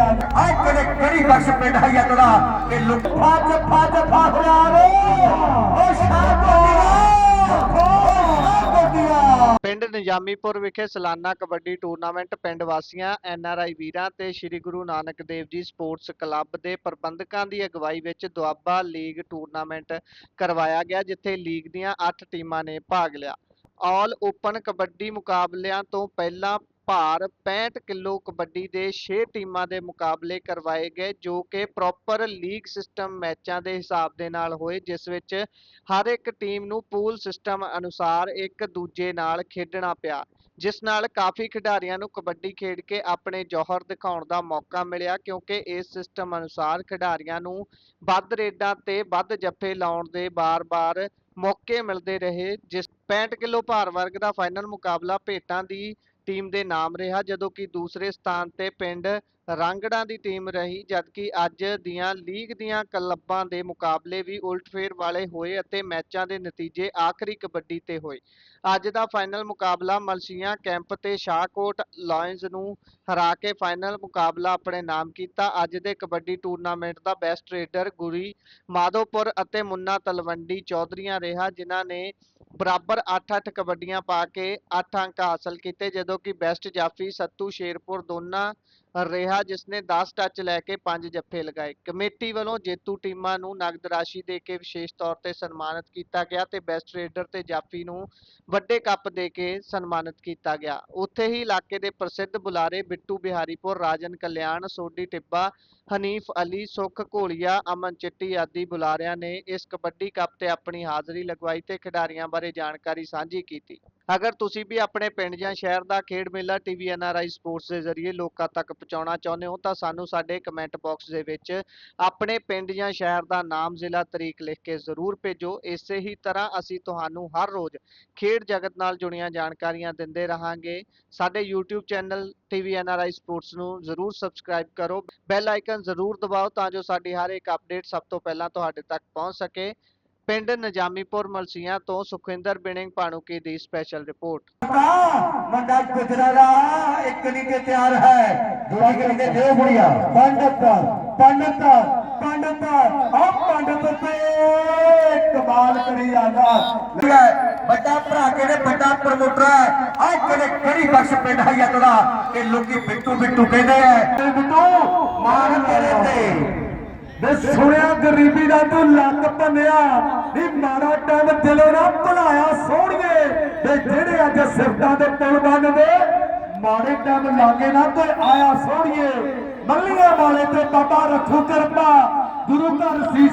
ਆ ਆਏ ਕਿਹੜੀ ਬਖਸ਼ ਪਿੰਡ ਹੈ ਤੇਰਾ? ਕਿ ਲੁੱਟ ਫੱਜ ਫੱਜ ਫਾਹਰਾਵੇ ਓ ਸ਼ਾਹ ਪਿੰਡ ਨਿਜਾਮੀਪੁਰ ਵਿਖੇ ਸਾਲਾਨਾ ਕਬੱਡੀ ਟੂਰਨਾਮੈਂਟ ਪਿੰਡ ਵਾਸੀਆਂ ਐਨਆਰਆਈ ਵੀਰਾਂ ਤੇ ਸ੍ਰੀ ਗੁਰੂ ਨਾਨਕ ਦੇਵ ਜੀ ਸਪੋਰਟਸ ਕਲੱਬ ਦੇ ਪ੍ਰਬੰਧਕਾਂ ਦੀ ਅਗਵਾਈ ਵਿੱਚ ਦੁਆਬਾ ਲੀਗ ਟੂਰਨਾਮੈਂਟ ਕਰਵਾਇਆ ਗਿਆ, ਜਿੱਥੇ ਲੀਗ ਦੀਆਂ 8 ਟੀਮਾਂ ਨੇ ਭਾਗ ਲਿਆ। ਆਲ ਓਪਨ ਕਬੱਡੀ ਮੁਕਾਬਲਿਆਂ ਤੋਂ ਪਹਿਲਾਂ ਭਾਰ 65 ਕਿਲੋ ਕਬੱਡੀ ਦੇ 6 ਟੀਮਾਂ ਦੇ ਮੁਕਾਬਲੇ ਕਰਵਾਏ ਗਏ, ਜੋ ਕਿ ਪ੍ਰੋਪਰ ਲੀਗ ਸਿਸਟਮ ਮੈਚਾਂ ਦੇ ਹਿਸਾਬ ਦੇ ਨਾਲ ਹੋਏ, ਜਿਸ ਵਿੱਚ ਹਰ ਇੱਕ ਟੀਮ ਨੂੰ ਪੂਲ ਸਿਸਟਮ ਅਨੁਸਾਰ ਇੱਕ ਦੂਜੇ ਨਾਲ ਖੇਡਣਾ ਪਿਆ, ਜਿਸ ਨਾਲ ਕਾਫੀ ਖਿਡਾਰੀਆਂ ਨੂੰ ਕਬੱਡੀ ਖੇਡ ਕੇ ਆਪਣੇ ਜੌਹਰ ਦਿਖਾਉਣ ਦਾ ਮੌਕਾ ਮਿਲਿਆ, ਕਿਉਂਕਿ ਇਸ ਸਿਸਟਮ ਅਨੁਸਾਰ ਖਿਡਾਰੀਆਂ ਨੂੰ ਵੱਧ ਰੇਡਾਂ ਤੇ ਵੱਧ ਜੱਫੇ ਲਾਉਣ ਦੇ ਬਾਰ-ਬਾਰ ਮੌਕੇ ਮਿਲਦੇ ਰਹੇ, ਜਿਸ 65 ਕਿਲੋ ਭਾਰ ਵਰਗ ਦਾ ਫਾਈਨਲ ਮੁਕਾਬਲਾ ਭੇਟਾਂ ਦੀ ਟੀਮ ਦੇ ਨਾਮ ਰਿਹਾ, ਜਦੋਂ ਕਿ ਦੂਸਰੇ ਸਥਾਨ ਤੇ ਪਿੰਡ ਰਾਂਗੜਾਂ ਦੀ ਟੀਮ ਰਹੀ, ਜਦਕਿ ਅੱਜ ਦੀਆਂ ਲੀਗ ਦੀਆਂ ਕਲੱਬਾਂ ਦੇ ਮੁਕਾਬਲੇ ਵੀ ਉਲਟਫੇਰ ਵਾਲੇ ਹੋਏ ਅਤੇ ਮੈਚਾਂ ਦੇ ਨਤੀਜੇ ਆਖਰੀ ਕਬੱਡੀ ਤੇ ਹੋਏ। ਅੱਜ ਦਾ ਫਾਈਨਲ ਮੁਕਾਬਲਾ ਮਲਸੀਆਂ ਕੈਂਪ ਤੇ ਸ਼ਾਹਕੋਟ ਲਾਇਨਜ਼ ਨੂੰ ਹਰਾ ਕੇ ਫਾਈਨਲ ਮੁਕਾਬਲਾ ਆਪਣੇ ਨਾਮ ਕੀਤਾ। ਅੱਜ ਦੇ ਕਬੱਡੀ ਟੂਰਨਾਮੈਂਟ ਦਾ ਬੈਸਟ ਰੇਡਰ ਗੁਰੀ ਮਾਧੋਪੁਰ ਅਤੇ ਮੁੰਨਾ ਤਲਵੰਡੀ ਚੌਧਰੀਆਂ ਰਿਹਾ, ਜਿਨ੍ਹਾਂ ਨੇ ਬਰਾਬਰ 8-8 ਕਬੱਡੀਆਂ ਪਾ ਕੇ 8 ਅੰਕ ਹਾਸਲ ਕੀਤੇ, ਜਦੋਂ ਕਿ ਬੈਸਟ ਜਾਫੀ, ਸੱਤੂ, ਸ਼ੇਰਪੁਰ ਦੋਨਾਂ ਰਿਹਾ ਜਿਸ ਨੇ 10 ਟੱਚ ਲੈ ਕੇ 5 ਜੱਫੇ ਲਗਾਏ। ਕਮੇਟੀ ਵੱਲੋਂ ਜੇਤੂ ਟੀਮਾਂ ਨੂੰ ਨਗਦ ਰਾਸ਼ੀ ਦੇ ਕੇ ਵਿਸ਼ੇਸ਼ ਤੌਰ ਤੇ ਸਨਮਾਨਿਤ ਕੀਤਾ ਗਿਆ ਤੇ ਬੈਸਟ ਰੇਡਰ ਤੇ ਜਾਫੀ ਨੂੰ ਵੱਡੇ ਕੱਪ ਦੇ ਕੇ ਸਨਮਾਨਿਤ ਕੀਤਾ ਗਿਆ। ਉੱਥੇ ਹੀ ਇਲਾਕੇ ਦੇ ਪ੍ਰਸਿੱਧ ਬੁਲਾਰੇ ਬਿੱਟੂ ਬਿਹਾਰੀਪੁਰ, ਰਾਜਨ ਕਲਿਆਣ, ਸੋਢੀ ਟਿੱਬਾ, ਹਨੀਫ ਅਲੀ, ਸੁਖ ਘੋਲੀਆ, ਅਮਨ ਚਿੱਟੀ ਆਦਿ ਬੁਲਾਰਿਆਂ ਨੇ ਇਸ ਕਬੱਡੀ ਕੱਪ ਤੇ ਆਪਣੀ ਹਾਜ਼ਰੀ ਲਗਵਾਈ ਤੇ ਖਿਡਾਰੀਆਂ ਬਾਰੇ ਜਾਣਕਾਰੀ ਸਾਂਝੀ ਕੀਤੀ। ਅਗਰ ਤੁਸੀਂ ਵੀ ਆਪਣੇ ਪਿੰਡ ਜਾਂ ਸ਼ਹਿਰ ਦਾ ਖੇਡ ਮੇਲਾ ਟੀਵੀ ਐਨਆਰਆਈ ਸਪੋਰਟਸ ਦੇ ਜ਼ਰੀਏ ਲੋਕਾਂ ਤੱਕ ਪਹੁੰਚਾਉਣਾ ਚਾਹੁੰਦੇ ਹੋ, ਤਾਂ ਸਾਨੂੰ ਸਾਡੇ ਕਮੈਂਟ ਬਾਕਸ ਦੇ ਵਿੱਚ ਆਪਣੇ ਪਿੰਡ ਜਾਂ ਸ਼ਹਿਰ ਦਾ ਨਾਮ, ਜ਼ਿਲ੍ਹਾ, ਤਰੀਕ ਲਿਖ ਕੇ ਜ਼ਰੂਰ ਭੇਜੋ। ਇਸੇ ਹੀ ਤਰ੍ਹਾਂ ਅਸੀਂ ਤੁਹਾਨੂੰ ਹਰ ਰੋਜ਼ ਖੇਡ ਜਗਤ ਨਾਲ ਜੁੜੀਆਂ ਜਾਣਕਾਰੀਆਂ ਦਿੰਦੇ ਰਹਾਂਗੇ। ਸਾਡੇ YouTube channel TV NRI sports ਨੂੰ ਜ਼ਰੂਰ ਸਬਸਕ੍ਰਾਈਬ ਕਰੋ। ਬੈਲ ਆਈਕਨ ਜ਼ਰੂਰ ਦਬਾਓ ਤਾਂ ਜੋ ਸਾਡੀ ਹਰ ਇੱਕ ਅਪਡੇਟ ਸਭ ਤੋਂ ਪਹਿਲਾਂ ਤੁਹਾਡੇ ਤੱਕ ਪਹੁੰਚ ਸਕੇ। ਪਿੰਡ ਨਜਾਮੀਪੁਰ ਮਲਸੀਆਂ ਤੋਂ ਸੁਖਵਿੰਦਰ ਬਿਨਿੰਗ ਪਾਣੂਕੀ ਦੀ ਸਪੈਸ਼ਲ ਰਿਪੋਰਟ ਦਾ ਮੁੰਡਾ ਗੁਜਰਾ ਦਾ ਇੱਕ ਨਹੀਂ ਤੇ ਤਿਆਰ ਹੈ ਦੂਜੀ ਕਰੀ ਤੇ ਦੇ ਬੁੜੀਆ। ਪੰਡਤ ਪੰਡਤ ਪੰਡਤ ਆ ਪੰਡਤ ਤੇ ਕਮਾਲ ਕਰੀ ਜਾਂਦਾ। ਵੱਡਾ ਭਰਾ ਕਿਹੜੇ ਵੱਡਾ ਪ੍ਰਮੋਟਰ ਹੈ? ਆ ਕਿਹੜੇ ਕਿਹੜੀ ਬਖਸ਼ ਪਿੰਡ ਹੈ ਤੇਰਾ ਕਿ ਲੋਕੀ ਬਿੱਟੂ ਬਿੱਟੂ ਕਹਿੰਦੇ ਐ ਬਿੱਟੂ ਮਾਰ ਤੇਰੇ ਤੇ। ਵੇ ਸੁਣਿਆ ਗਰੀਬੀ ਦਾ ਤੂੰ ਲੱਕ ਭੰਨਿਆ। ਨੀ ਮਾੜਾ ਟਾਈਮ ਦਿਲੋਂ ਨਾ ਭੁਲਾਇਆ ਸੋਹਣੀਏ। ਤੇ ਜਿਹੜੇ ਅੱਜ ਸਿਫਤਾਂ ਦੇ ਪੁਲ ਬੰਨਦੇ ਮਾੜੇ ਟਾਈਮ ਲਾਗੇ ਨਾ ਕੋਈ ਆਇਆ ਸੋਹਣੀਏ। ਮੱਲੀਆਂ ਵਾਲੇ ਤੇ ਬਾਬਾ ਰੱਖੂ ਕਿਰਪਾ, ਗੁਰੂ ਘਰ ਸੀਸ